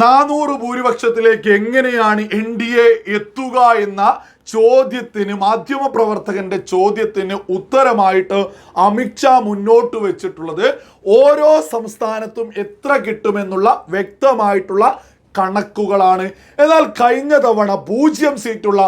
നാനൂറ് ഭൂരിപക്ഷത്തിലേക്ക് എങ്ങനെയാണ് N D A എത്തുക എന്ന ചോദ്യത്തിന് മാധ്യമപ്രവർത്തകന്റെ ചോദ്യത്തിന് ഉത്തരമായിട്ട് അമിത്ഷാ മുന്നോട്ട് വെച്ചിട്ടുള്ളത് ഓരോ സംസ്ഥാനത്തും എത്ര കിട്ടുമെന്നുള്ള വ്യക്തമായിട്ടുള്ള കണക്കുകളാണ്. എന്നാൽ കഴിഞ്ഞ തവണ പൂജ്യം സീറ്റുള്ള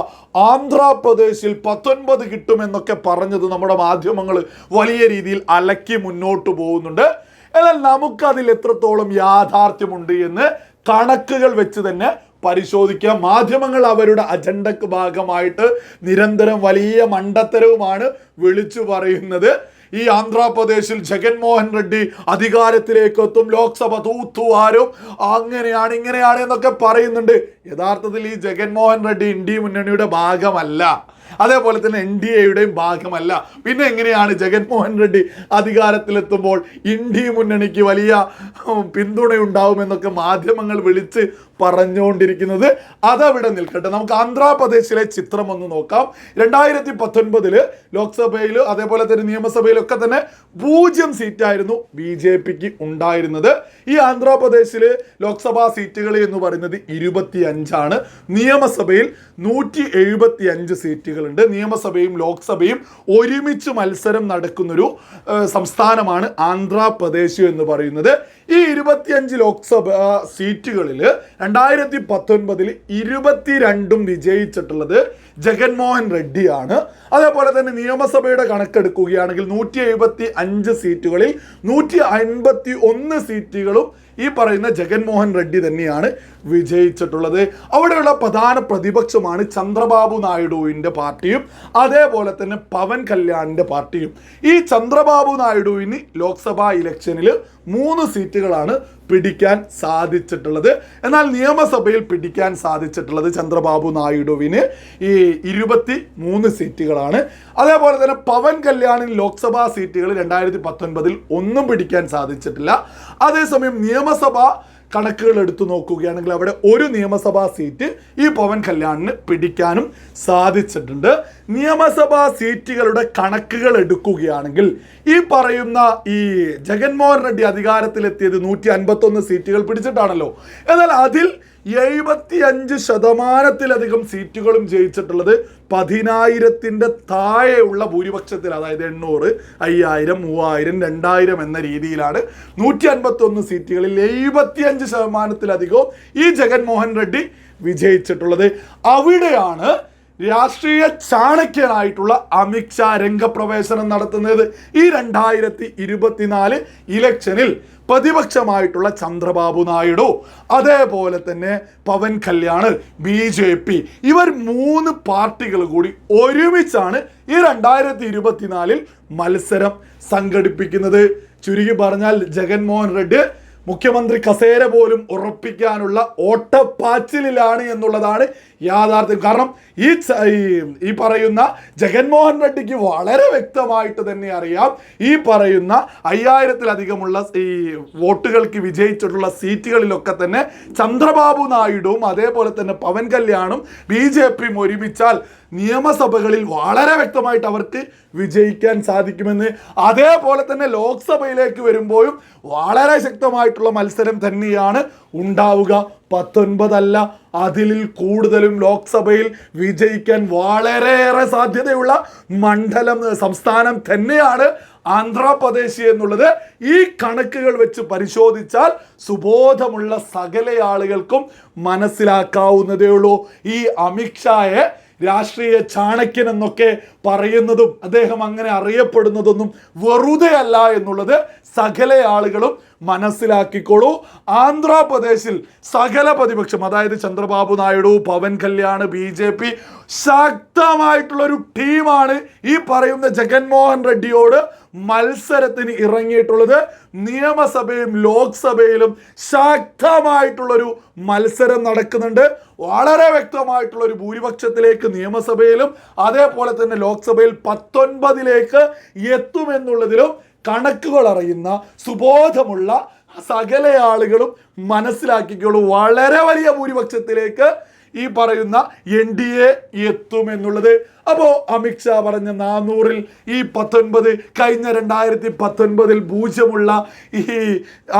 ആന്ധ്രാപ്രദേശിൽ പത്തൊൻപത് കിട്ടുമെന്നൊക്കെ പറഞ്ഞത് നമ്മുടെ മാധ്യമങ്ങൾ വലിയ രീതിയിൽ അലക്കി മുന്നോട്ട് പോകുന്നുണ്ട്. എന്നാൽ നമുക്കതിൽ എത്രത്തോളം യാഥാർത്ഥ്യമുണ്ട് എന്ന് കണക്കുകൾ വെച്ച് തന്നെ പരിശോധിക്കുക. മാധ്യമങ്ങൾ അവരുടെ അജണ്ടക്ക് ഭാഗമായിട്ട് നിരന്തരം വലിയ മണ്ടത്തരവുമാണ് വിളിച്ചു പറയുന്നത്. ഈ ആന്ധ്രാപ്രദേശിൽ ജഗൻമോഹൻ റെഡ്ഡി അധികാരത്തിലേക്ക് എത്തും. ലോക്സഭ തൂത്തുവാരും. അങ്ങനെയാണ് ഇങ്ങനെയാണ് എന്നൊക്കെ പറയുന്നുണ്ട്. യഥാർത്ഥത്തിൽ ഈ ജഗൻമോഹൻ റെഡ്ഡി ഇന്ത്യ മുന്നണിയുടെ ഭാഗമല്ല. അതേപോലെ തന്നെ എൻ ഡി എയുടെയും ഭാഗമല്ല. പിന്നെ എങ്ങനെയാണ് ജഗൻമോഹൻ റെഡ്ഡി അധികാരത്തിലെത്തുമ്പോൾ ഇന്ത്യ മുന്നണിക്ക് വലിയ പിന്തുണയുണ്ടാവുമെന്നൊക്കെ മാധ്യമങ്ങൾ വിളിച്ച് പറഞ്ഞുകൊണ്ടിരിക്കുന്നത്? അതവിടെ നിൽക്കട്ടെ. നമുക്ക് ആന്ധ്രാപ്രദേശിലെ ചിത്രം ഒന്ന് നോക്കാം. രണ്ടായിരത്തി പത്തൊൻപതിൽ ലോക്സഭയിൽ അതേപോലെ തന്നെ നിയമസഭയിലൊക്കെ തന്നെ പൂജ്യം സീറ്റായിരുന്നു ബി ജെ പിക്ക് ഉണ്ടായിരുന്നത്. ഈ ആന്ധ്രാപ്രദേശിൽ ലോക്സഭാ സീറ്റുകൾ എന്ന് പറയുന്നത് ഇരുപത്തി അഞ്ചാണ് നിയമസഭയിൽ നൂറ്റി എഴുപത്തി അഞ്ച് സീറ്റുകളുണ്ട്. നിയമസഭയും ലോക്സഭയും ഒരുമിച്ച് മത്സരം നടക്കുന്നൊരു സംസ്ഥാനമാണ് ആന്ധ്രാപ്രദേശ് എന്ന് പറയുന്നത്. ഈ ഇരുപത്തിയഞ്ച് ലോക്സഭ സീറ്റുകളിൽ രണ്ടായിരത്തി പത്തൊൻപതിൽ ഇരുപത്തിരണ്ടും വിജയിച്ചിട്ടുള്ളത് ജഗൻമോഹൻ റെഡ്ഡിയാണ്. അതേപോലെ തന്നെ നിയമസഭയുടെ കണക്കെടുക്കുകയാണെങ്കിൽ നൂറ്റി എഴുപത്തി അഞ്ച് സീറ്റുകളിൽ നൂറ്റി അൻപത്തി ഒന്ന് സീറ്റുകളും ഈ പറയുന്ന ജഗൻമോഹൻ റെഡ്ഡി തന്നെയാണ്. വിജയിച്ചിട്ടുള്ളത്. അവിടെയുള്ള പ്രധാന പ്രതിപക്ഷമാണ് ചന്ദ്രബാബു നായിഡുവിന്റെ പാർട്ടിയും അതേപോലെ തന്നെ പവൻ കല്യാണിന്റെ പാർട്ടിയും. ഈ ചന്ദ്രബാബു നായിഡുവിന് ലോക്സഭാ ഇലക്ഷനിൽ മൂന്ന് സീറ്റുകളാണ് പിടിക്കാൻ സാധിച്ചിട്ടുള്ളത്. എന്നാൽ നിയമസഭയിൽ പിടിക്കാൻ സാധിച്ചിട്ടുള്ളത് ചന്ദ്രബാബു നായിഡുവിന് ഈ ഇരുപത്തി മൂന്ന് സീറ്റുകളാണ്. അതേപോലെ തന്നെ പവൻ കല്യാണിന് ലോക്സഭാ സീറ്റുകൾ രണ്ടായിരത്തി പത്തൊൻപതിൽ ഒന്നും പിടിക്കാൻ സാധിച്ചിട്ടില്ല. അതേസമയം നിയമസഭ കണക്കുകൾ എടുത്തു നോക്കുകയാണെങ്കിൽ അവിടെ ഒരു നിയമസഭാ സീറ്റ് ഈ പവൻ കല്യാണിന് പിടിക്കാനും സാധിച്ചിട്ടുണ്ട്. നിയമസഭാ സീറ്റുകളുടെ കണക്കുകൾ എടുക്കുകയാണെങ്കിൽ ഈ പറയുന്ന ഈ ജഗൻമോഹൻ റെഡ്ഡി അധികാരത്തിലെത്തിയത് നൂറ്റി അൻപത്തൊന്ന് സീറ്റുകൾ പിടിച്ചിട്ടാണല്ലോ. എന്നാൽ അതിൽ എഴുപത്തി അഞ്ച് ശതമാനത്തിലധികം സീറ്റുകളും ജയിച്ചിട്ടുള്ളത് പതിനായിരത്തിന്റെ താഴെയുള്ള ഭൂരിപക്ഷത്തിൽ അതായത് എണ്ണൂറ് അയ്യായിരം മൂവായിരം രണ്ടായിരം എന്ന രീതിയിലാണ് നൂറ്റി അൻപത്തി ഒന്ന് സീറ്റുകളിൽ എഴുപത്തിയഞ്ച് ശതമാനത്തിലധികവും ഈ ജഗൻമോഹൻ റെഡ്ഡി വിജയിച്ചിട്ടുള്ളത്. അവിടെയാണ് രാഷ്ട്രീയ ചാണക്യനായിട്ടുള്ള അമിത്ഷാ രംഗപ്രവേശനം നടത്തുന്നത് ഈ രണ്ടായിരത്തി ഇരുപത്തിനാല് ഇലക്ഷനിൽ പ്രതിപക്ഷമായിട്ടുള്ള ചന്ദ്രബാബു നായിഡു. അതേപോലെ തന്നെ Pawan Kalyan B J P. ഇവർ മൂന്ന് പാർട്ടികൾ കൂടി ഒരുമിച്ചാണ് ഈ രണ്ടായിരത്തി ഇരുപത്തിനാലിൽ മത്സരം സംഘടിപ്പിക്കുന്നത്. ചുരുക്കി പറഞ്ഞാൽ ജഗൻമോഹൻ റെഡ്ഡി മുഖ്യമന്ത്രി കസേര പോലും ഉറപ്പിക്കാനുള്ള ഓട്ടപ്പാച്ചിലാണ് എന്നുള്ളതാണ് യാഥാർത്ഥ്യം. കാരണം ഈ ഈ- പറയുന്ന ജഗൻമോഹൻ റെഡ്ഡിക്ക് വളരെ വ്യക്തമായിട്ട് തന്നെ അറിയാം. ഈ പറയുന്ന അയ്യായിരത്തിലധികമുള്ള ഈ വോട്ടുകൾക്ക് വിജയിച്ചിട്ടുള്ള സീറ്റുകളിലൊക്കെ തന്നെ ചന്ദ്രബാബു നായിഡുവും അതേപോലെ തന്നെ പവൻ കല്യാണും ബി ജെ പിയും ഒരുമിച്ചാൽ നിയമസഭകളിൽ വളരെ വ്യക്തമായിട്ട് അവർക്ക് വിജയിക്കാൻ സാധിക്കുമെന്ന്. അതേപോലെ തന്നെ ലോക്സഭയിലേക്ക് വരുമ്പോഴും വളരെ ശക്തമായിട്ടുള്ള മത്സരം തന്നെയാണ് ഉണ്ടാവുക. പത്തൊൻപതല്ല അതിൽ കൂടുതലും ലോക്സഭയിൽ വിജയിക്കാൻ വളരെയേറെ സാധ്യതയുള്ള മണ്ഡലം സംസ്ഥാനം തന്നെയാണ് ആന്ധ്രാപ്രദേശ് എന്നുള്ളത്. ഈ കണക്കുകൾ വെച്ച് പരിശോധിച്ചാൽ സുബോധമുള്ള സകല ആളുകൾക്കും മനസ്സിലാക്കാവുന്നതേ ഉള്ളൂ. ഈ അമിത്ഷായെ രാഷ്ട്രീയ ചാണക്യൻ എന്നൊക്കെ പറയുന്നതും അദ്ദേഹം അങ്ങനെ അറിയപ്പെടുന്നതൊന്നും വെറുതെ അല്ല എന്നുള്ളത് സകല ആളുകളും മനസ്സിലാക്കിക്കോളൂ. ആന്ധ്രാപ്രദേശിൽ സകല പ്രതിപക്ഷം അതായത് Chandrababu Naidu Pawan Kalyan B J P ശക്തമായിട്ടുള്ള ഒരു ടീമാണ് ഈ പറയുന്ന ജഗൻമോഹൻ റെഡ്ഡിയോട് മത്സരത്തിന് ഇറങ്ങിയിട്ടുള്ളത്. നിയമസഭയും ലോക്സഭയിലും ശക്തമായിട്ടുള്ളൊരു മത്സരം നടക്കുന്നുണ്ട്. വളരെ വ്യക്തമായിട്ടുള്ള ഒരു ഭൂരിപക്ഷത്തിലേക്ക് നിയമസഭയിലും അതേപോലെ തന്നെ ലോക്സഭയിൽ പത്തൊൻപതിലേക്ക് എത്തുമെന്നുള്ളതിലും കണക്കുകൾ അറിയുന്ന സുബോധമുള്ള സകല ആളുകളും മനസ്സിലാക്കിക്കോളൂ വളരെ വലിയ ഭൂരിപക്ഷത്തിലേക്ക് ഈ പറയുന്ന എൻ ഡി എ എത്തുമെന്നുള്ളത് അപ്പോൾ അമിത്ഷാ പറഞ്ഞ നാനൂറിൽ ഈ പത്തൊൻപത് കഴിഞ്ഞ രണ്ടായിരത്തി പത്തൊൻപതിൽ പൂജ്യമുള്ള ഈ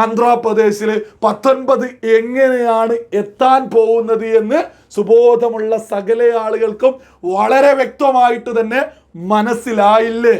ആന്ധ്രാപ്രദേശിൽ പത്തൊൻപത് എങ്ങനെയാണ് എത്താൻ പോകുന്നത് എന്ന് സുബോധമുള്ള സകല ആളുകൾക്കും വളരെ വ്യക്തമായിട്ട് തന്നെ മനസ്സിലായില്ലേ?